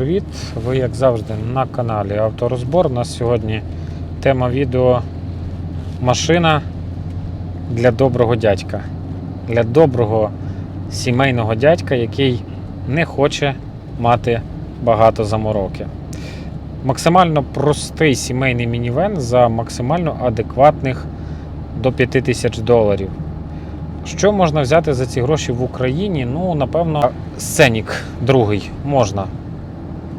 Привіт! Ви, як завжди, на каналі Авторозбор. У нас сьогодні тема відео машина для доброго дядька. Для доброго сімейного дядька, який не хоче мати багато замороки. Максимально простий сімейний мінівен за максимально адекватних до 5000 доларів. Що можна взяти за ці гроші в Україні? Ну, напевно, сценік другий можна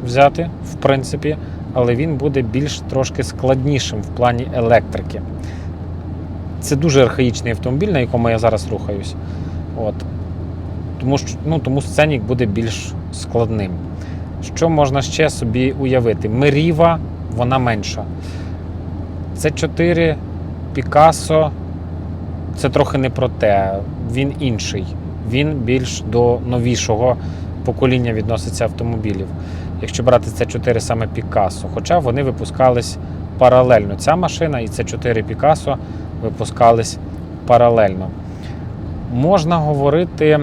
взяти, в принципі, але він буде більш трошки складнішим в плані електрики. Це дуже архаїчний автомобіль, на якому я зараз рухаюсь. От. Тому, ну, тому сценік буде більш складним. Що можна ще собі уявити? Меріва, вона менша. Це 4 Пікассо, це трохи не про те. Він інший. Він більш до новішого покоління відноситься автомобілів якщо брати це 4 саме Picasso. Хоча вони випускались паралельно. Ця машина і це 4 Picasso випускались паралельно. Можна говорити,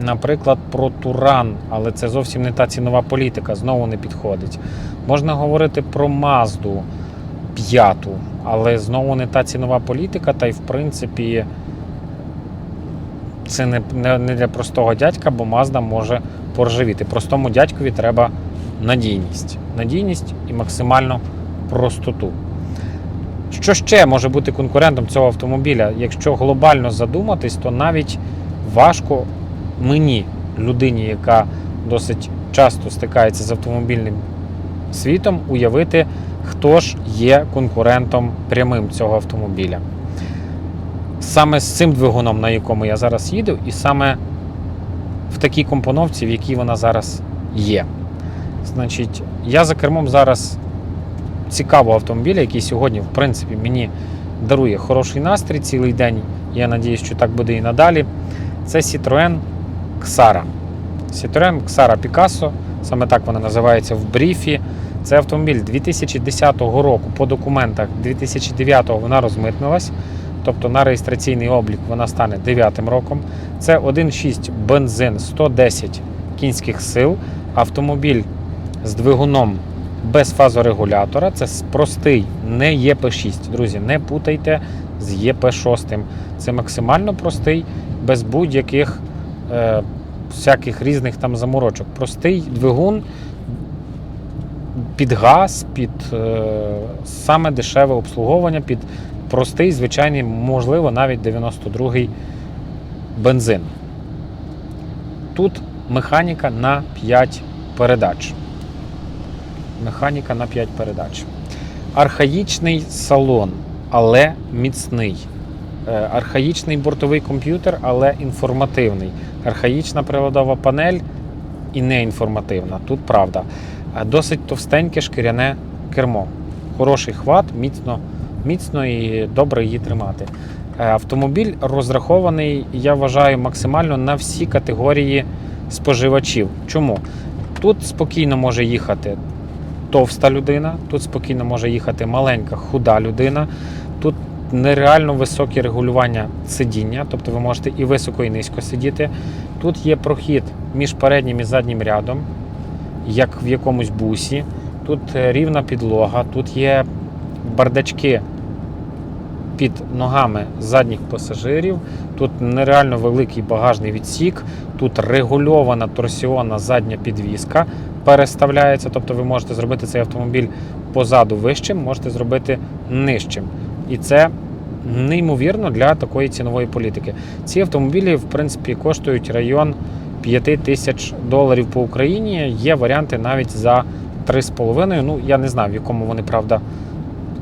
наприклад, про Туран, але це зовсім не та цінова політика, знову не підходить. Можна говорити про Мазду п'яту, але знову не та цінова політика, та й в принципі. Це не, не, не для простого дядька, бо Мазда може поржавіти. Простому дядькові треба надійність. Надійність і максимальну простоту. Що ще може бути конкурентом цього автомобіля? Якщо глобально задуматись, то навіть важко мені, людині, яка досить часто стикається з автомобільним світом, уявити, хто ж є конкурентом прямим цього автомобіля. Саме з цим двигуном, на якому я зараз їду, і саме в такій компоновці, в якій вона зараз є. Значить, я за кермом зараз цікавого автомобіля, який сьогодні, в принципі, мені дарує хороший настрій цілий день. Я надіюсь, що так буде і надалі. Це Citroën Xara. Citroën Xara Picasso, саме так вона називається в бріфі. Це автомобіль 2010 року. По документах 2009 вона розмитнилась. Тобто на реєстраційний облік вона стане 9 роком. Це 1,6 бензин 110 кінських сил. Автомобіль з двигуном без фазорегулятора. Це простий, не ЄП6. Друзі, не путайте з ЄП6. Це максимально простий, без будь-яких е, всяких різних там заморочок. Простий двигун під газ, під е, саме дешеве обслуговування, під простий, звичайний, можливо, навіть 92-й бензин. Тут механіка на 5 передач. Механіка на 5 передач. Архаїчний салон, але міцний. Е, Архаїчний бортовий комп'ютер, але інформативний. Архаїчна приладова панель і не інформативна. Тут правда. Е, Досить товстеньке шкіряне кермо. Хороший хват, міцно міцно і добре її тримати. Е, Автомобіль розрахований, я вважаю, максимально на всі категорії споживачів. Чому? Тут спокійно може їхати товста людина, тут спокійно може їхати маленька, худа людина. Тут нереально високе регулювання сидіння, тобто ви можете і високо, і низько сидіти. Тут є прохід між переднім і заднім рядом, як в якомусь бусі. Тут е, рівна підлога, тут є бардачки під ногами задніх пасажирів. Тут нереально великий багажний відсік, тут регульована торсіонна задня підвіска переставляється. Тобто ви можете зробити цей автомобіль позаду вищим, можете зробити нижчим. І це неймовірно для такої цінової політики. Ці автомобілі, в принципі, коштують район 5 тисяч доларів по Україні. Є варіанти навіть за 3,5. Ну, я не знаю, в якому вони, правда,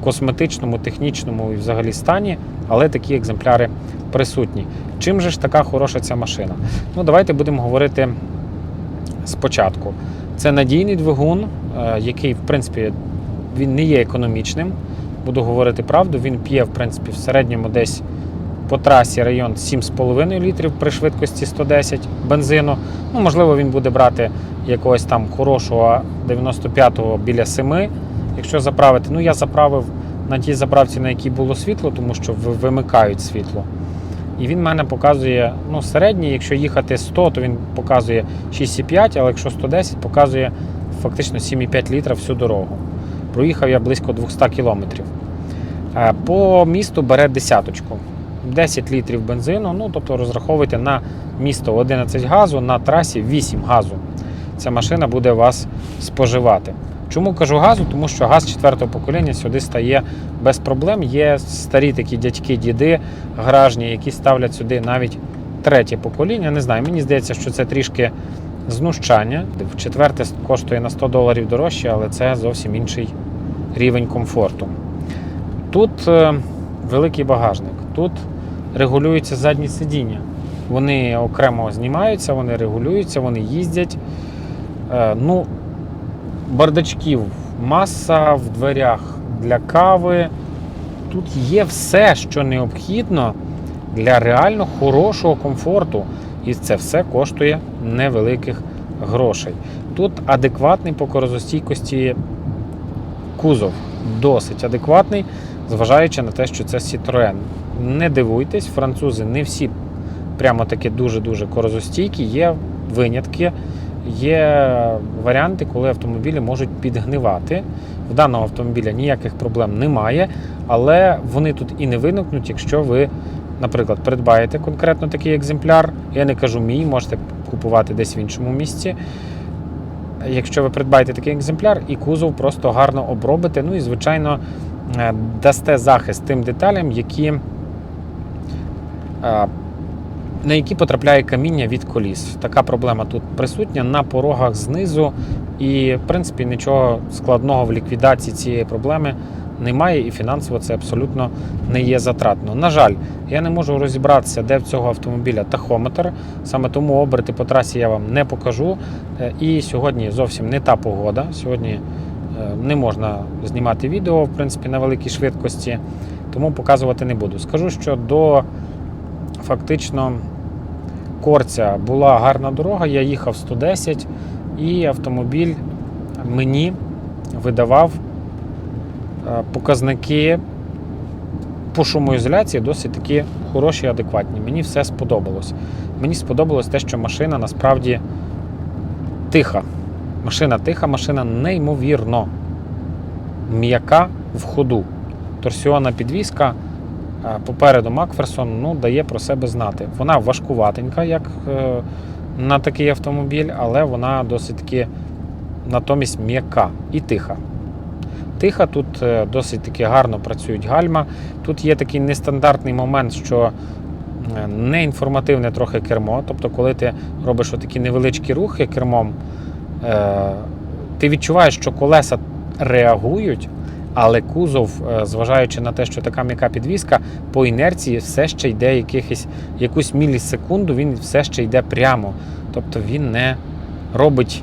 косметичному, технічному і взагалі стані, але такі екземпляри присутні. Чим же ж така хороша ця машина? Ну, давайте будемо говорити спочатку. Це надійний двигун, е, який, в принципі, він не є економічним. Буду говорити правду, він п'є, в принципі, в середньому десь по трасі район 7,5 літрів при швидкості 110 бензину. Ну, можливо, він буде брати якогось там хорошого 95-го біля 7, якщо заправити. Ну, я заправив на тій заправці, на якій було світло, тому що вимикають світло. І він мене показує ну, середній, якщо їхати 100, то він показує 6,5, але якщо 110, показує фактично 7,5 літра всю дорогу. Проїхав я близько 200 кілометрів. Е, По місту бере десяточку. 10 літрів бензину, ну тобто розраховуйте на місто 11 газу, на трасі 8 газу. Ця машина буде вас споживати. Чому кажу газу? Тому що газ четвертого покоління сюди стає без проблем. Є старі такі дядьки, діди гаражні, які ставлять сюди навіть третє покоління. Не знаю, мені здається, що це трішки знущання. В четверте коштує на 100 доларів дорожче, але це зовсім інший рівень комфорту. Тут е, великий багажник, тут регулюються задні сидіння. Вони окремо знімаються, вони регулюються, вони їздять. Е, ну, бардачків маса в дверях для кави. Тут є все, що необхідно для реально хорошого комфорту. І це все коштує невеликих грошей. Тут адекватний по корозостійкості кузов, досить адекватний, зважаючи на те, що це Citroën. Не дивуйтесь, французи не всі прямо таки дуже-дуже корозостійкі, є винятки. Є варіанти, коли автомобілі можуть підгнивати. В даного автомобіля ніяких проблем немає, але вони тут і не виникнуть, якщо ви, наприклад, придбаєте конкретно такий екземпляр. Я не кажу мій, можете купувати десь в іншому місці. Якщо ви придбаєте такий екземпляр і кузов просто гарно обробите, ну і, звичайно, е, дасте захист тим деталям, які е, на які потрапляє каміння від коліс. Така проблема тут присутня на порогах знизу, і, в принципі, нічого складного в ліквідації цієї проблеми немає, і фінансово це абсолютно не є затратно. На жаль, я не можу розібратися, де в цього автомобіля тахометр. Саме тому оберти по трасі я вам не покажу. Е, І сьогодні зовсім не та погода. Сьогодні е, не можна знімати відео, в принципі, на великій швидкості, тому показувати не буду. Скажу, що до фактично Корця була гарна дорога, я їхав 110, і автомобіль мені видавав е, показники по шумоізоляції досить такі хороші і адекватні. Мені все сподобалось. Мені сподобалось те, що машина насправді тиха. Машина тиха, машина неймовірно м'яка в ходу. Торсіонна підвізка. Попереду Макферсон ну, дає про себе знати. Вона важкуватенька, як е, на такий автомобіль, але вона досить таки натомість м'яка і тиха. Тиха, тут е, досить таки гарно працюють гальма. Тут є такий нестандартний момент, що е, неінформативне трохи кермо. Тобто, коли ти робиш такі невеличкі рухи кермом, ти відчуваєш, що колеса реагують, але кузов, е, зважаючи на те, що така м'яка підвіска, по інерції все ще йде якихось, якусь мілісекунду, він все ще йде прямо. Тобто він не робить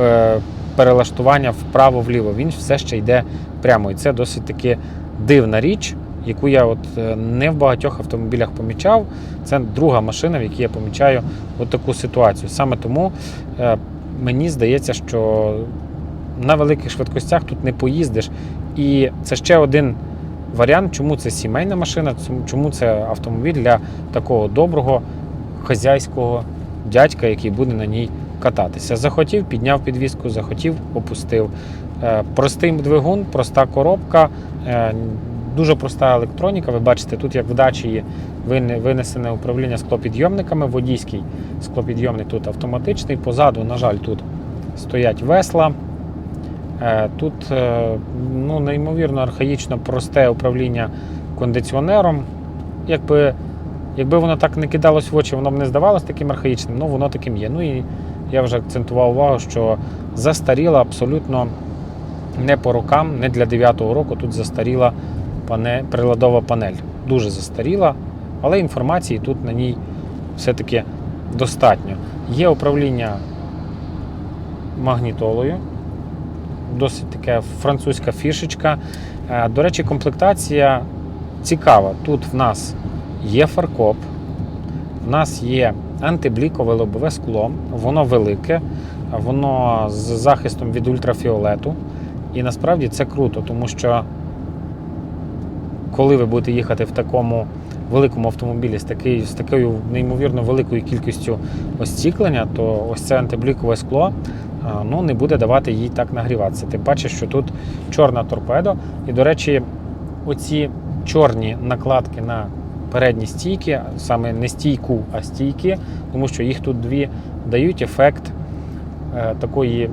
е, перелаштування вправо-вліво, він все ще йде прямо. І це досить таки дивна річ, яку я от е, не в багатьох автомобілях помічав. Це друга машина, в якій я помічаю от таку ситуацію. Саме тому мені здається, що на великих швидкостях тут не поїздиш. І це ще один варіант, чому це сімейна машина, чому це автомобіль для такого доброго хазяйського дядька, який буде на ній кататися. Захотів, підняв підвіску, захотів, опустив. Е, Простий двигун, проста коробка, е, дуже проста електроніка. Ви бачите, тут як в дачі вине- винесене управління склопідйомниками, водійський склопідйомник тут автоматичний. Позаду, на жаль, тут стоять весла. Е, Тут е, ну, неймовірно архаїчно просте управління кондиціонером. Якби, якби воно так не кидалось в очі, воно б не здавалось таким архаїчним, ну воно таким є. Ну і я вже акцентував увагу, що застаріла абсолютно не по рокам, не для 9-го року. Тут застаріла пане, приладова панель. Дуже застаріла, але інформації тут на ній все-таки достатньо. Є управління магнітолою досить така французька фішечка. Е, До речі, комплектація цікава. Тут в нас є фаркоп, в нас є антиблікове лобове скло, воно велике, воно з захистом від ультрафіолету. І насправді це круто, тому що коли ви будете їхати в такому великому автомобілі з, такий, з такою неймовірно великою кількістю остіклення, то ось це антиблікове скло ну, не буде давати їй так нагріватися. Тим паче, що тут чорна торпедо. І, до речі, оці чорні накладки на передні стійки, саме не стійку, а стійки, тому що їх тут дві дають ефект е, такої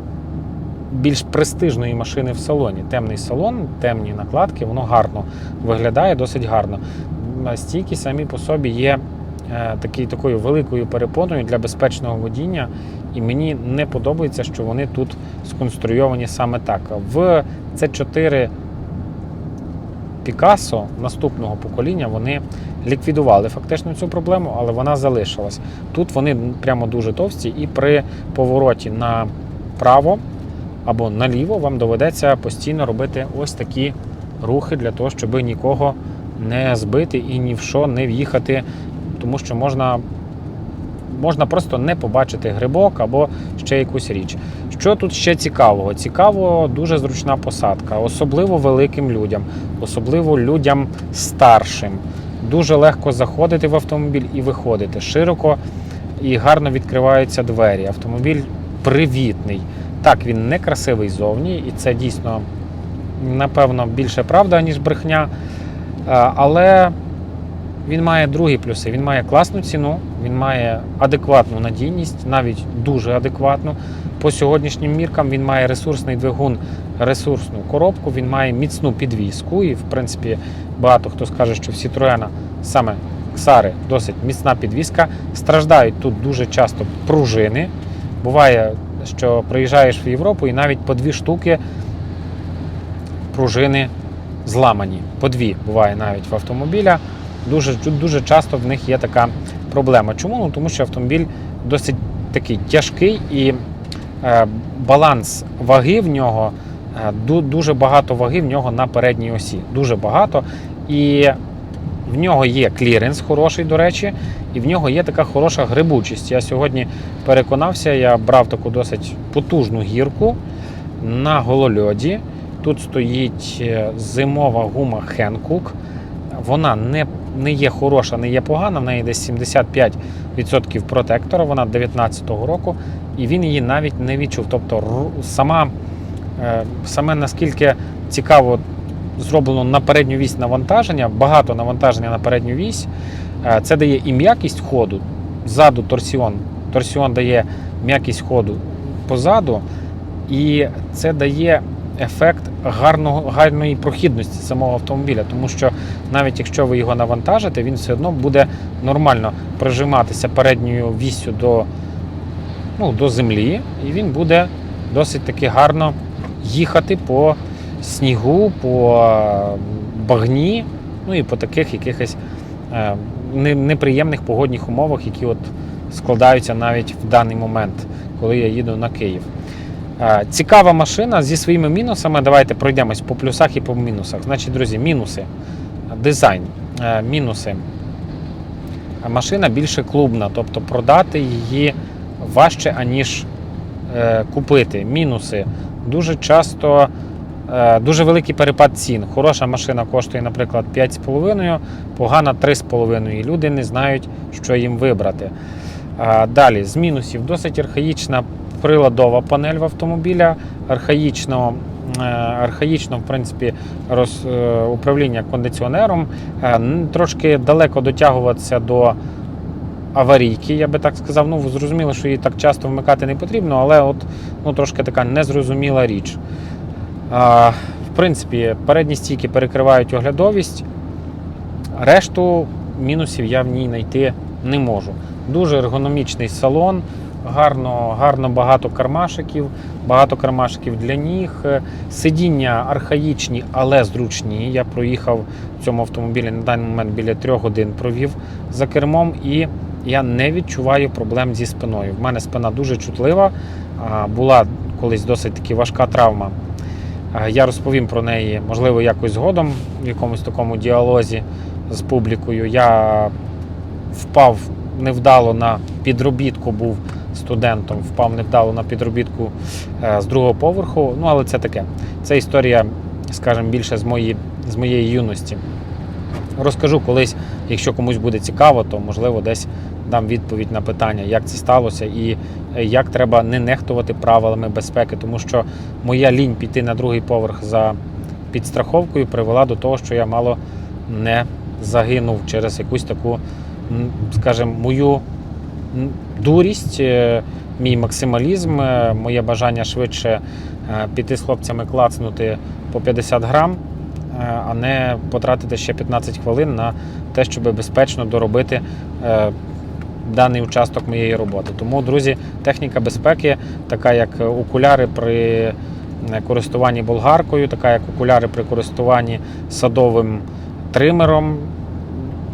більш престижної машини в салоні. Темний салон, темні накладки, воно гарно виглядає, досить гарно. Стійки самі по собі є такий, такою великою перепоною для безпечного водіння, і мені не подобається, що вони тут сконструйовані саме так. В C4 Picasso наступного покоління вони ліквідували фактично цю проблему, але вона залишилась. Тут вони прямо дуже товсті, і при повороті направо або наліво вам доведеться постійно робити ось такі рухи для того, щоб нікого не збити і ні в що не в'їхати, тому що можна, можна просто не побачити грибок або ще якусь річ. Що тут ще цікавого? Цікаво, дуже зручна посадка, особливо великим людям, особливо людям старшим. Дуже легко заходити в автомобіль і виходити. Широко і гарно відкриваються двері. Автомобіль привітний. Так, він не красивий зовні, і це дійсно, напевно, більше правда, ніж брехня. Е, Але він має другі плюси. Він має класну ціну, він має адекватну надійність, навіть дуже адекватну. По сьогоднішнім міркам він має ресурсний двигун, ресурсну коробку, він має міцну підвіску. І, в принципі, багато хто скаже, що в Citroën саме Ксари досить міцна підвіска. Страждають тут дуже часто пружини. Буває, що приїжджаєш в Європу і навіть по дві штуки пружини зламані. По дві буває навіть в автомобіля. Дуже, дуже часто в них є така проблема. Чому? Ну, тому що автомобіль досить такий тяжкий і е, баланс ваги в нього е, дуже багато ваги в нього на передній осі. Дуже багато. І в нього є кліренс хороший, до речі, і в нього є така хороша грибучість. Я сьогодні переконався, я брав таку досить потужну гірку на голольоді. Тут стоїть е, зимова гума Hankook. Вона не, не є хороша, не є погана, в неї десь 75% протектора, вона 19-го року, і він її навіть не відчув. Тобто сама, е, саме наскільки цікаво зроблено на передню вісь навантаження, багато навантаження на передню вісь, е, це дає і м'якість ходу. Ззаду торсіон. Торсіон дає м'якість ходу позаду, і це дає ефект гарного, гарної прохідності самого автомобіля, тому що навіть якщо ви його навантажите, він все одно буде нормально прижиматися передньою віссю до, ну, до землі, і він буде досить таки гарно їхати по снігу, по багні, ну і по таких якихось е, неприємних погодних умовах, які от складаються навіть в даний момент, коли я їду на Київ. Цікава машина зі своїми мінусами. Давайте пройдемось по плюсах і по мінусах. Значить, друзі, мінуси. Дизайн. Е, Мінуси. Машина більше клубна, тобто продати її важче, аніж е, купити. Мінуси. Дуже часто е, дуже великий перепад цін. Хороша машина коштує, наприклад, 5,5, погана 3,5. І люди не знають, що їм вибрати. Далі, з мінусів, досить архаїчна приладова панель в автомобіля, архаїчно, е, архаїчно в принципі, роз, е, управління кондиціонером, Е, трошки далеко дотягуватися до аварійки, я би так сказав. Ну, зрозуміло, що її так часто вмикати не потрібно, але от, ну, трошки така незрозуміла річ. В принципі, передні стійки перекривають оглядовість. Решту мінусів я в ній знайти не можу. Дуже ергономічний салон, гарно, гарно багато кармашиків, багато кармашиків для ніг. Е, Сидіння архаїчні, але зручні. Я проїхав в цьому автомобілі на даний момент біля трьох годин провів за кермом, і я не відчуваю проблем зі спиною. В мене спина дуже чутлива. Була колись досить таки важка травма. Я розповім про неї, можливо, якось згодом в якомусь такому діалозі з публікою. Я впав невдало на підробітку, був студентом, впав невдало на підробітку е, з другого поверху. Ну, але це таке. Це історія, скажімо, більше з, мої, з моєї юності. Розкажу колись, якщо комусь буде цікаво, то можливо десь дам відповідь на питання, як це сталося і е, як треба не нехтувати правилами безпеки, тому що моя лінь піти на другий поверх за підстраховкою привела до того, що я мало не загинув через якусь таку, скажімо, мою дурість, е, мій максималізм, е, моє бажання швидше е, піти з хлопцями клацнути по 50 грам, а не потратити ще 15 хвилин на те, щоб безпечно доробити даний участок моєї роботи. Тому, друзі, техніка безпеки, така як окуляри при користуванні болгаркою, така як окуляри при користуванні садовим тримером.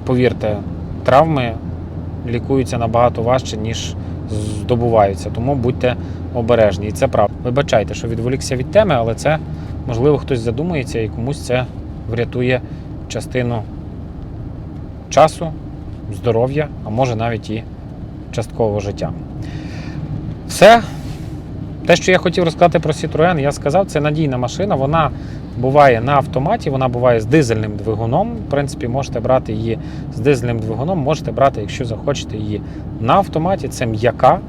Повірте, травми лікуються набагато важче, ніж здобуваються. Тому будьте обережні. І це правда. Вибачайте, що відволікся від теми, але це можливо хтось задумається і комусь це врятує частину часу, здоров'я, а може навіть і часткового життя. Все. Те, що я хотів розказати про Citroën, я сказав, це надійна машина. Вона буває на автоматі, вона буває з дизельним двигуном. В принципі, можете брати її з дизельним двигуном, можете брати, якщо захочете її на автоматі. Це м'яка,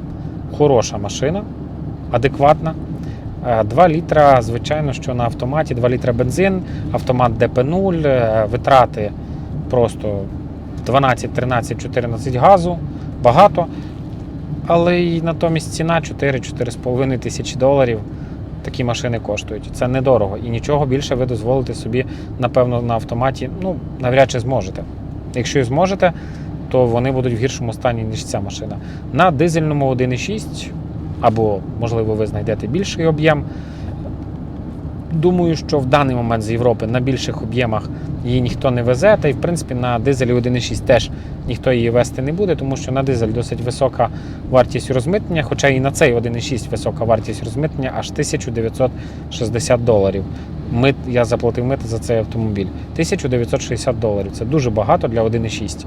хороша машина, адекватна. 2 літра, звичайно, що на автоматі 2 літра бензин, автомат ДП0, е, витрати просто 12, 13, 14 газу, багато. Але й натомість ціна 4-4,5 тисячі доларів. Такі машини коштують. Це недорого. І нічого більше ви дозволити собі, напевно, на автоматі ну, навряд чи зможете. Якщо і зможете, то вони будуть в гіршому стані, ніж ця машина. На дизельному 1,6 або, можливо, ви знайдете більший об'єм. Думаю, що в даний момент з Європи на більших об'ємах її ніхто не везе. Та й в принципі на дизелі 1,6 теж ніхто її вести не буде, тому що на дизель досить висока вартість розмитнення, хоча і на цей 1,6 висока вартість розмитнення аж 1960 доларів. Мит, я заплатив мити за цей автомобіль. 1960 доларів. Це дуже багато для 1,6.